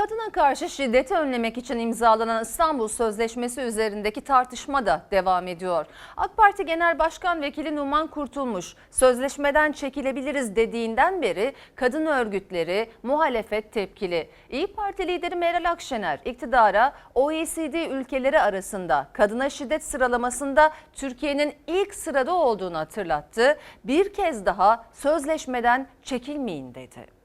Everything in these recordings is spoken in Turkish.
Kadına karşı şiddeti önlemek için imzalanan İstanbul Sözleşmesi üzerindeki tartışma da devam ediyor. AK Parti Genel Başkan Vekili Numan Kurtulmuş, sözleşmeden çekilebiliriz dediğinden beri kadın örgütleri, muhalefet tepkili. İyi Parti lideri Meral Akşener, iktidara OECD ülkeleri arasında kadına şiddet sıralamasında Türkiye'nin ilk sırada olduğunu hatırlattı. Bir kez daha sözleşmeden çekilmeyin dedi.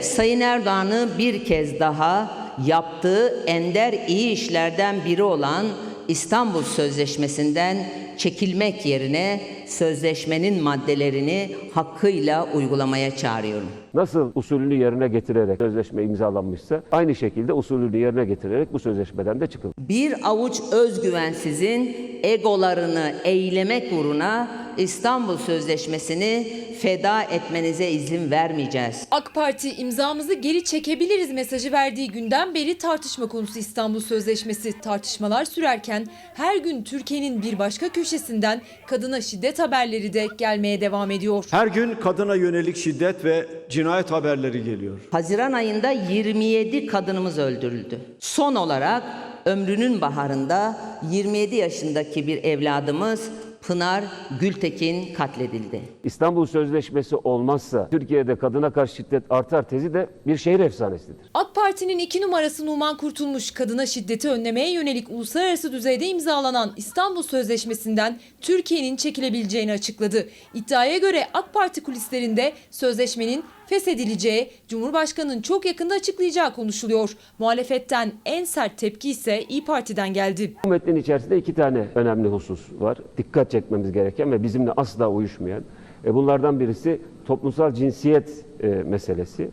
Sayın Erdoğan'ı bir kez daha yaptığı ender iyi işlerden biri olan İstanbul Sözleşmesi'nden çekilmek yerine sözleşmenin maddelerini hakkıyla uygulamaya çağırıyorum. Nasıl usulünü yerine getirerek sözleşme imzalanmışsa aynı şekilde usulünü yerine getirerek bu sözleşmeden de çıkılır. Bir avuç özgüvensizin egolarını eylemek uğruna İstanbul Sözleşmesi'ni feda etmenize izin vermeyeceğiz. AK Parti imzamızı geri çekebiliriz mesajı verdiği günden beri tartışma konusu İstanbul Sözleşmesi. Tartışmalar sürerken her gün Türkiye'nin bir başka köşesinden kadına şiddet haberleri de gelmeye devam ediyor. Her gün kadına yönelik şiddet ve cinayet haberleri geliyor. Haziran ayında 27 kadınımız öldürüldü. Son olarak ömrünün baharında 27 yaşındaki bir evladımız Pınar Gültekin katledildi. İstanbul Sözleşmesi olmazsa Türkiye'de kadına karşı şiddet artar tezi de bir şehir efsanesidir. AK Parti'nin iki numarası Numan Kurtulmuş kadına şiddeti önlemeye yönelik uluslararası düzeyde imzalanan İstanbul Sözleşmesi'nden Türkiye'nin çekilebileceğini açıkladı. İddiaya göre AK Parti kulislerinde sözleşmenin feshedileceği, Cumhurbaşkanı'nın çok yakında açıklayacağı konuşuluyor. Muhalefetten en sert tepki ise İyi Parti'den geldi. Bu metnin içerisinde iki tane önemli husus var. Dikkat çekmemiz gereken ve bizimle asla uyuşmayan. E, Bunlardan birisi toplumsal cinsiyet e, meselesi.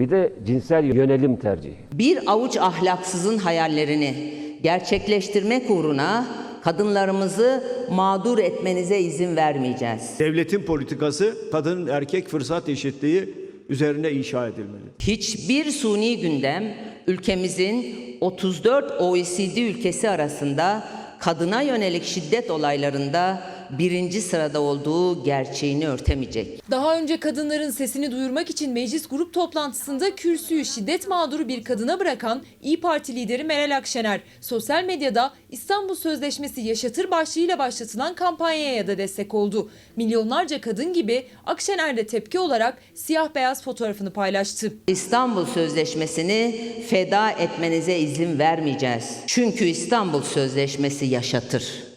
Bir de cinsel yönelim tercihi. Bir avuç ahlaksızın hayallerini gerçekleştirmek uğruna kadınlarımızı mağdur etmenize izin vermeyeceğiz. Devletin politikası kadın erkek fırsat eşitliği üzerine inşa edilmelidir. Hiçbir suni gündem ülkemizin 34 OECD ülkesi arasında kadına yönelik şiddet olaylarında birinci sırada olduğu gerçeğini örtemeyecek. Daha önce kadınların sesini duyurmak için meclis grup toplantısında kürsüyü şiddet mağduru bir kadına bırakan İyi Parti lideri Meral Akşener, sosyal medyada İstanbul Sözleşmesi yaşatır başlığıyla başlatılan kampanyaya da destek oldu. Milyonlarca kadın gibi Akşener de tepki olarak siyah beyaz fotoğrafını paylaştı. İstanbul Sözleşmesi'ni feda etmenize izin vermeyeceğiz. Çünkü İstanbul Sözleşmesi yaşatır.